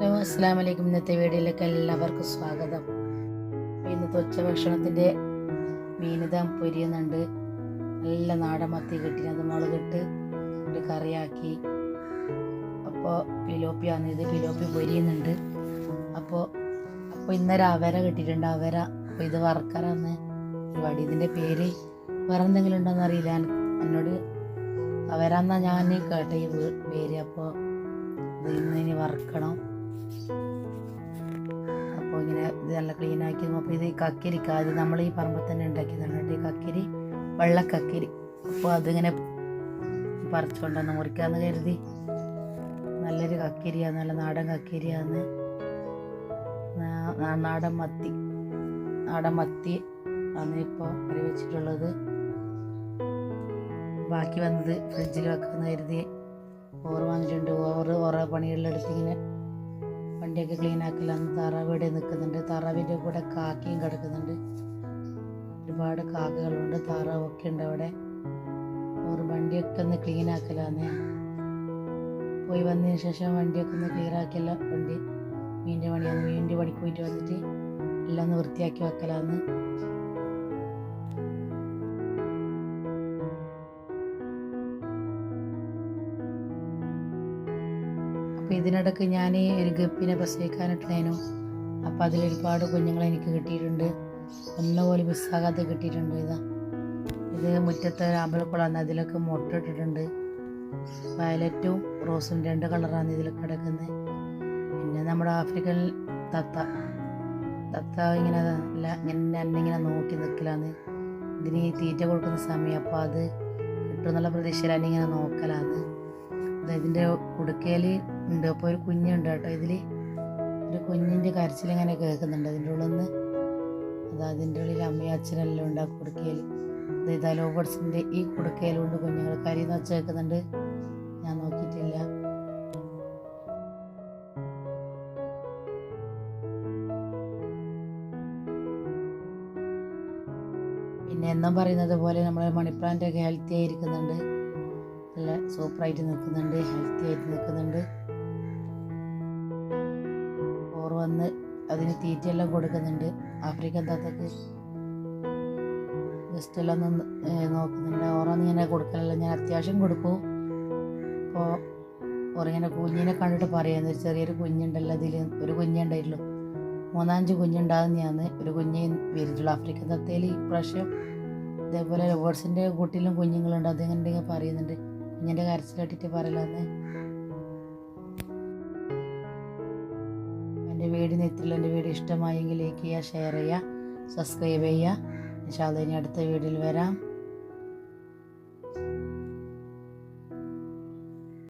Hello അസ്സാം വലൈക്കും ഇന്നത്തെ വീഡിയോയിലേക്ക് എല്ലാവർക്കും സ്വാഗതം. ഇന്നത്തെ ഉച്ചഭക്ഷണത്തിന്റെ മീനിതം പൊരിയുന്നുണ്ട്. നല്ല നാടൻ മത്തി കിട്ടി. അത് മുളകിട്ട് ഒരു കറിയാക്കി. അപ്പോൾ പിലോപ്പിയാണ് ഇത്. പിലോപ്പി പൊരിയുന്നുണ്ട്. അപ്പോൾ അപ്പോൾ ഇന്നൊരു അവര കിട്ടിയിട്ടുണ്ട്. അവര. അപ്പോൾ ഇത് വറക്കാറാന്ന്. പരിപാടി ഇതിന്റെ പേര് വേറെ എന്തെങ്കിലും ഉണ്ടോയെന്ന് അറിയില്ല. എന്നോട് അവരാന്നാ ഞാൻ കേട്ട ഈ പേര്. അപ്പോൾ ഇത് ഇന്ന് ഇനി വറക്കണം. അപ്പോൾ ഇങ്ങനെ ഇത് നല്ല ക്ലീൻ ആക്കി അപ്പോൾ ഇത് കക്കിരി അത് നമ്മൾ ഈ പറമ്പിൽ തന്നെ ഉണ്ടാക്കിയതാണ് ഈ കക്കിരി വെള്ളക്കക്കിരി. അപ്പോൾ അതിങ്ങനെ പറിച്ചുകൊണ്ടുവന്ന് മുറിക്കാന്ന് കരുതി. നല്ലൊരു കക്കിരിയാണ് നല്ല നാടൻ കക്കിരിയാണ്. നാ- നാ- നാടൻ മത്തി. നാടൻ മത്തി ആണ് ഇപ്പോൾ കറി വെച്ചിട്ടുള്ളത്. ബാക്കി വന്നത് ഫ്രിഡ്ജിൽ വെക്കാന്ന് കരുതി. ഓറ് വാങ്ങിയിട്ടുണ്ട്. ഓറ് കുറേ പണികളിലെടുത്ത് ഇങ്ങനെ വണ്ടിയൊക്കെ ക്ലീൻ ആക്കലാന്ന് താറാവ് ഇവിടെ നിൽക്കുന്നുണ്ട്. താറാവിന്റെ കൂടെ കാക്കയും കിടക്കുന്നുണ്ട്. ഒരുപാട് കാക്കകളുണ്ട്. താറാവൊക്കെ ഉണ്ട് അവിടെ. ഒരു വണ്ടിയൊക്കെ ഒന്ന് ക്ലീൻ ആക്കലാന്ന്. പോയി വന്നതിന് ശേഷം വണ്ടിയൊക്കെ ഒന്ന് ക്ലിയർ ആക്കിയല്ല. വണ്ടി. മീന്റെ പണിയാണ്. മീന്റെ പണിക്ക് പോയിട്ട് വന്നിട്ട് എല്ലാം ഒന്ന് വൃത്തിയാക്കി വെക്കലാന്ന്. അപ്പോൾ ഇതിനിടയ്ക്ക് ഞാൻ ഒരു ഗപ്പിനെ പ്രസവിക്കാനിട്ടേനു അപ്പോൾ അതിലൊരുപാട് കുഞ്ഞുങ്ങളെ എനിക്ക് കിട്ടിയിട്ടുണ്ട്. ഒന്നുപോലെ മിസ്സാകാതെ കിട്ടിയിട്ടുണ്ട് ഇതാ. ഇത് മുറ്റത്തെ ഒരു അമ്പലക്കുളാണ് അതിലൊക്കെ മുട്ട ഇട്ടിട്ടുണ്ട് വയലറ്റും റോസും രണ്ട് കളറാണ് ഇതിൽ കിടക്കുന്നത്. പിന്നെ നമ്മുടെ ആഫ്രിക്കൻ തത്ത. തത്ത ഇങ്ങനെ അല്ല ഇങ്ങനെ എന്നെ നോക്കി നിൽക്കലാണ്. ഇതിന് തീറ്റ കൊടുക്കുന്ന സമയം. അപ്പോൾ അത് കിട്ടുമെന്നുള്ള പ്രതീക്ഷയിൽ ഇങ്ങനെ നോക്കലാന്ന് ഇത് ഇതിന്റെ കുടുക്കയിൽ ഉണ്ട്. അപ്പോൾ ഒരു കുഞ്ഞുണ്ട് കേട്ടോ. ഇതിൽ ഒരു കുഞ്ഞിന്റെ കരച്ചിൽ ഇങ്ങനെ കേൾക്കുന്നുണ്ട്. അതിന്റെ ഉള്ളിൽ നിന്ന് അത് അതിന്റെ ഉള്ളിൽ അമ്മയും അച്ഛനെല്ലാം ഉണ്ട് ആ കുടുക്കയിൽ. ഇത് ലോബർട്സിന്റെ ഈ കുടുക്കയിലുണ്ട് കുഞ്ഞുങ്ങൾ. കരിന്ന് വെച്ച് കേൾക്കുന്നുണ്ട്. ഞാൻ നോക്കിയിട്ടില്ല. പിന്നെ എന്നും പറയുന്നത് പോലെ നമ്മുടെ മണി പ്ലാന്റ് ഒക്കെ ഹെൽത്തി ആയിരിക്കുന്നുണ്ട് നല്ല സൂപ്പറായിട്ട് നിൽക്കുന്നുണ്ട് ഹെൽത്തി ആയിട്ട് നിൽക്കുന്നുണ്ട്. ഓർ വന്ന് അതിന് തീറ്റയെല്ലാം കൊടുക്കുന്നുണ്ട്. ആഫ്രിക്കൻ താത്തക്ക് ജസ്റ്റ് എല്ലാം നോക്കുന്നുണ്ട്. ഓറൊന്നും ഇങ്ങനെ കൊടുക്കലല്ല. ഞാൻ അത്യാവശ്യം കൊടുക്കും. അപ്പോൾ ഓറിങ്ങനെ കുഞ്ഞിനെ കണ്ടിട്ട് പറയാന്ന് ഒരു ചെറിയൊരു കുഞ്ഞുണ്ടല്ലോ അതിൽ ഒരു കുഞ്ഞുണ്ടായിട്ടുള്ളൂ മൂന്നാഞ്ച് മൂന്നാഞ്ച് കുഞ്ഞുണ്ടാകുന്നതാണ് ഒരു കുഞ്ഞേ വരുന്നുള്ളൂ ആഫ്രിക്കൻ തത്തയിൽ ഇപ്രാവശ്യം ഇതേപോലെ ലവേഴ്സിന്റെ കൂട്ടിലും കുഞ്ഞുങ്ങളുണ്ട്. അതെങ്ങനെ പറയുന്നുണ്ട്. കുഞ്ഞിന്റെ കരച്ചിലാട്ടിട്ട് പറയലാന്ന്. എന്റെ വീടിന് ഇത്രയുള്ള എന്റെ വീട് ഇഷ്ടമായെങ്കിൽ ലൈക്ക് ചെയ്യുക ഷെയർ ചെയ്യുക സബ്സ്ക്രൈബ് ചെയ്യുക. ഇനി അടുത്ത വീഡിയോയിൽ വരാം.